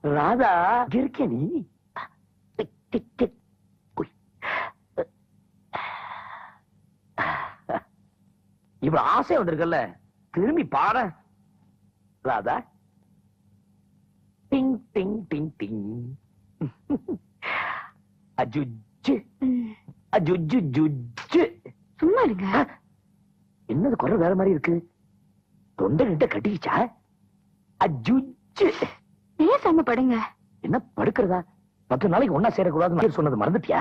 ராதா. இங்க இருக்கியா நீ. இவ்வளவு ஆசை வந்திருக்கல்ல. திரும்பி பாரு. ராதா. டிங் டிங் டிங் டிங். அஜுஜு. அஜுஜு ஜுஜு. சும்மா இருங்க. என்னது குரல் வேற மாதிரி இருக்கு? தொண்டை கிட்ட கட்டிக்கிச்சா அஜுஜு பேசாம படுங்க என்ன படுக்கிறதா பத்து நாளைக்கு ஒன்னா சேரக்கூடாதுன்னு சொன்னது மறந்துட்டியா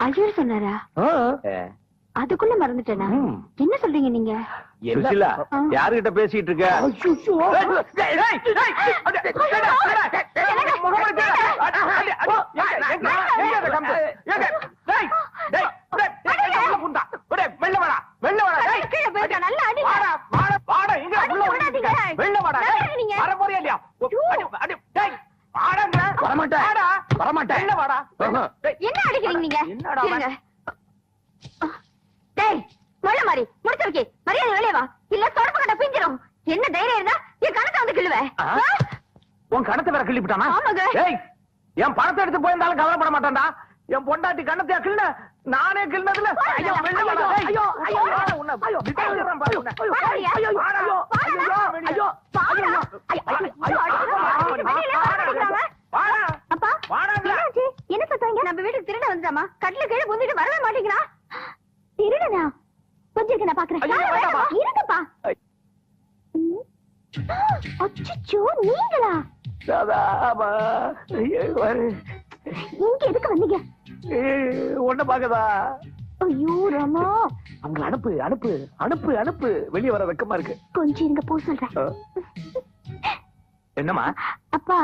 ஐயர் சொன்னாரா அதுக்குள்ள மறந்துட்டேனா. என்ன சொல்றீங்க நீங்க சுசிலா. யாருகிட்ட பேசிட்டு இருக்க முகமது வரமாட்டேன். வெளில வாடா. என்ன அடிக்கிறீங்க நீங்க என்னடா. டேய் முள்ள மாதிரி முடிச்சு வைக்க மரியாதை வெளியே வா இல்ல தொடப்பு கட்ட பிஞ்சிரும் என்ன தைரியம் இருந்தா என் கணத்தை வந்து கிள்ளுவேன்? உன் கணத்தை வேற கிள்ளிவிட்டானா ஆமாங்க. ஏய் என் பணத்தை எடுத்து போயிருந்தாலும் கவலைப்பட மாட்டான்டா என் பொண்டாட்டி கண்ணத்தையா கிள்ள நானே கிள்ளதுல ஐயோ. ஐயோ, ஐயோ. வாடா, ஐயோ, வாடா. ஐயோ, வாடா. ஐயோ, இருக்க நான் பாக்குறேன். இருங்கப்பா. அச்சோ நீங்களா. இங்க எதுக்கு வந்தீங்க? உன்னை பாக்கதா ஐயோ ரமா. அவங்களை அனுப்பு அனுப்பு அனுப்பு அனுப்பு. வெளியே வர வெக்கமா இருக்கு. கொஞ்சம் இருங்க போ சொல்றேன். என்னம்மா? அப்பா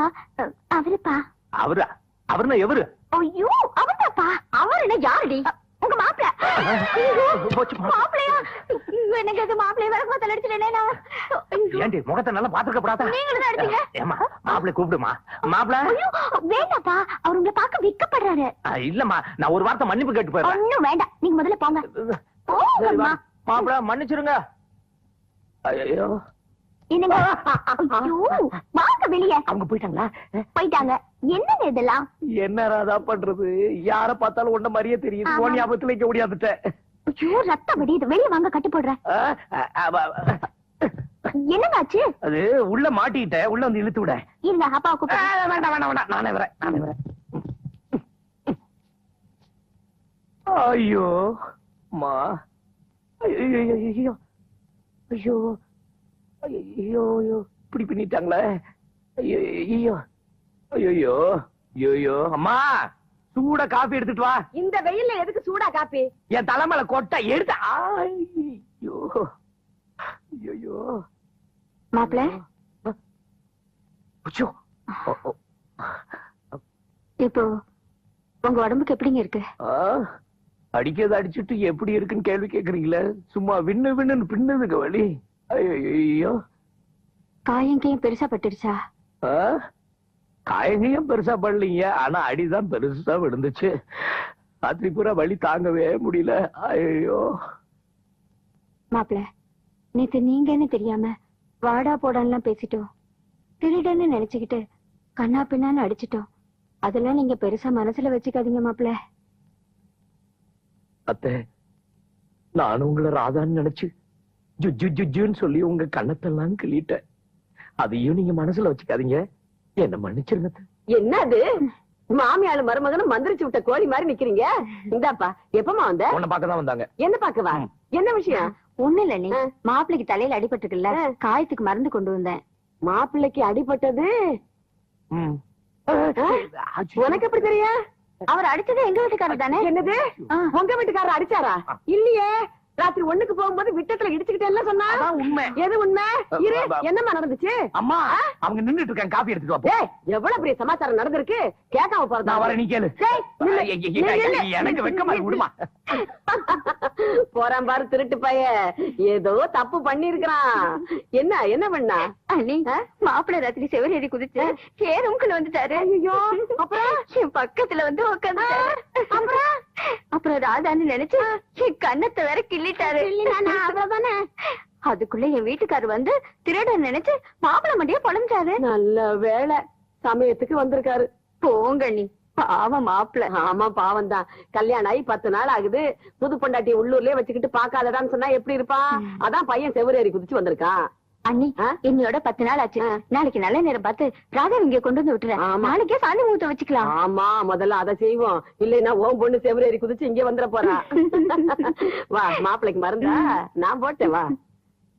அவருப்பா. அவரா? அவருன்னா எவரு? ஐயோ அவர்தாப்பா. அவர் என்ன யாருடி? உங்க மாப்பிள்ள. மாப்பிள்ளையா எனக்கு அது மாப்பிள்ளைய விளக்கு மாத்தல அடிச்சிட்டேனே. ஏண்டி முகத்தை நல்லா நீங்களும் தான். ஏமா மாப்பிள்ளை கூப்பிடுமா? மாப்பிள்ள? வேண்டாப்பா. அவர் உங்களை பார்க்க விக்கப்படுறாரு. இல்லம்மா நான் ஒரு வார்த்தை மன்னிப்பு கேட்டு போயிடுறேன். ஒண்ணும் வேண்டாம். நீங்க முதல்ல போங்க. போங்கம்மா மாப்பிள்ள மன்னிச்சிருங்க. ஐயோ. என்னங்க? வாங்க வெளிய. அவங்க போயிட்டாங்களா? போயிட்டாங்க. என்னங்க இதெல்லாம்? என்ன ராதா பண்றது? யார பார்த்தாலும் உன்ன மாதிரியே தெரியுது. உன் ஞாபகத்துல இங்க ஓடியாந்துட்டேன் ஐயோ ரத்தம் வடியுது வெளிய வாங்க கட்டி ஆ. என்னங்க ஆச்சு அது உள்ள மாட்டிக்கிட்டேன். உள்ள வந்து இழுத்து விட. இருங்க அப்பா ஆ, கூப்பிட்டு வேண்டாம் வேண்டாம் வேண்டாம் நானே வரேன் நானே வரேன். ஐயோ மா. ஐயோ ஐயோ ஐயோ. ஐயோ ஐயோ ஐயோ. இப்படி பண்ணிட்டாங்களே. ஐயோ ஐயோ. ஐயோ ஐயோ. அம்மா! சூட காபி எடுத்துட்டு வா. இந்த வெயில்ல எதுக்கு சூடா காப்பி என் தலைமையில கொட்டை எடுத்து ஐயோ. ஐயோ ஓ. இப்போ உங்க உடம்புக்கு எப்படிங்க இருக்கு? அடிக்கிறது அடிச்சிட்டு எப்படி இருக்குன்னு கேள்வி கேக்குறீங்களே? சும்மா விண்ணு விண்ணுன்னு பின்னுதுங்க வழி. ஐயோ காயம் பெருசா பட்டுடுச்சா? காயங்கையும் பெருசா படலீங்க ஆனா அடிதான் பெருசா விழுந்துச்சு. ராத்திரி பூரா வலி தாங்கவே முடியல. ஐயோ. மாப்பிள்ள நேத்து நீங்கன்னு தெரியாம வாடா போடான்லாம் பேசிட்டோம். திருடன்னு நினைச்சுக்கிட்டு கண்ணா பின்னான்னு அடிச்சிட்டோம். அதெல்லாம் நீங்க பெருசா மனசுல வச்சுக்காதீங்க மாப்பிள்ள அத்தை நான் உங்களை ராதான்னு நினைச்சு ஜுஜு ஜுஜுன்னு சொல்லி உங்க கண்ணத்தெல்லாம் கிள்ளிட்டேன். அதையும் நீங்க மனசுல வச்சுக்காதீங்க. என்ன மன்னிச்சிருங்க. என்னது? மாமியாளு மருமகனும் மந்திரிச்சு விட்ட கோழி மாதிரி நிக்கிறீங்க? இந்தாப்பா எப்பமா வந்த? உன்னை பார்க்க தான் வந்தாங்க. என்ன பாக்கவா. என்ன விஷயம்? ஒண்ணு இல்ல நீ. மாப்பிள்ளைக்கு தலையில அடிபட்டுருக்குல்ல ஆ. காயத்துக்கு மருந்து கொண்டு வந்தேன். மாப்பிள்ளைக்கு அடிபட்டது? உனக்கு எப்படி தெரியும்? அவர் அடிச்சது எங்க வீட்டுக்காரர் தானே? என்னது. உங்க வீட்டுக்காரர் அடிச்சாரா? இல்லையே. ராத்திரி ஒண்ணுக்கு போகும்போது விட்டத்துல இடிச்சுக்கிட்டே சொன்னா? அதான் உண்மை. எது உண்மை? இரு என்னம்மா நடந்துச்சு? அம்மா அவங்க நின்னுட்டு இருக்காங்க. காப்பி எடுத்துட்டு வா எவ்வளவு பெரிய சமாச்சாரம் நடந்திருக்கு? கேட்காம போறதா? நான் வரேன் நீ கேளு. எனக்கு வெக்கமா விடுமா. போறான் பாரு திருட்டு பைய. ஏதோ தப்பு பண்ணிருக்கிறான் என்ன என்ன பண்ணா? மாப்பிள்ளை ராத்திரி செவரேறி குதிச்சு சேரும்குள்ள வந்துட்டாரு. ஐயோ அப்புறம்? என் பக்கத்துல வந்து உட்காந்து அப்புறம் ராதான்னு நினைச்சு என் கண்ணத்தை வேற கிள்ளிட்டாரு. அவ்வளவுதானே அதுக்குள்ள என் வீட்டுக்காரர் வந்து திருடன் நினைச்சு மாப்பிள்ளை மண்டிய பொழஞ்சாரு நல்ல வேலை சமயத்துக்கு வந்திருக்காரு. போங்க நீ பாவம் மாப்பிள்ளை ஆமா பாவம் தான் கல்யாணம் ஆகி பத்து நாள் ஆகுது. புது பொண்டாட்டி உள்ளூர்லயே வச்சுக்கிட்டு பாக்காதடான்னு சொன்னா எப்படி இருப்பான் அதான் பையன் செவ்வரேறி குதிச்சு வந்திருக்கான். அண்ணி ஆ? என்னையோட பத்து நாள் ஆச்சு. நாளைக்கு நல்ல நேரம் பார்த்து ராதா இங்க கொண்டு வந்து விட்டுறேன். நாளைக்கே சாமி முகூர்த்தம் வச்சுக்கலாம். ஆமா முதல்ல அத செய்வோம். இல்லைன்னா ஓம் பொண்ணு செவ்வரேறி குதிச்சு இங்க வந்துட போறா. வா மாப்பிள்ளைக்கு மருந்தா? நான் போட்டேன் வா.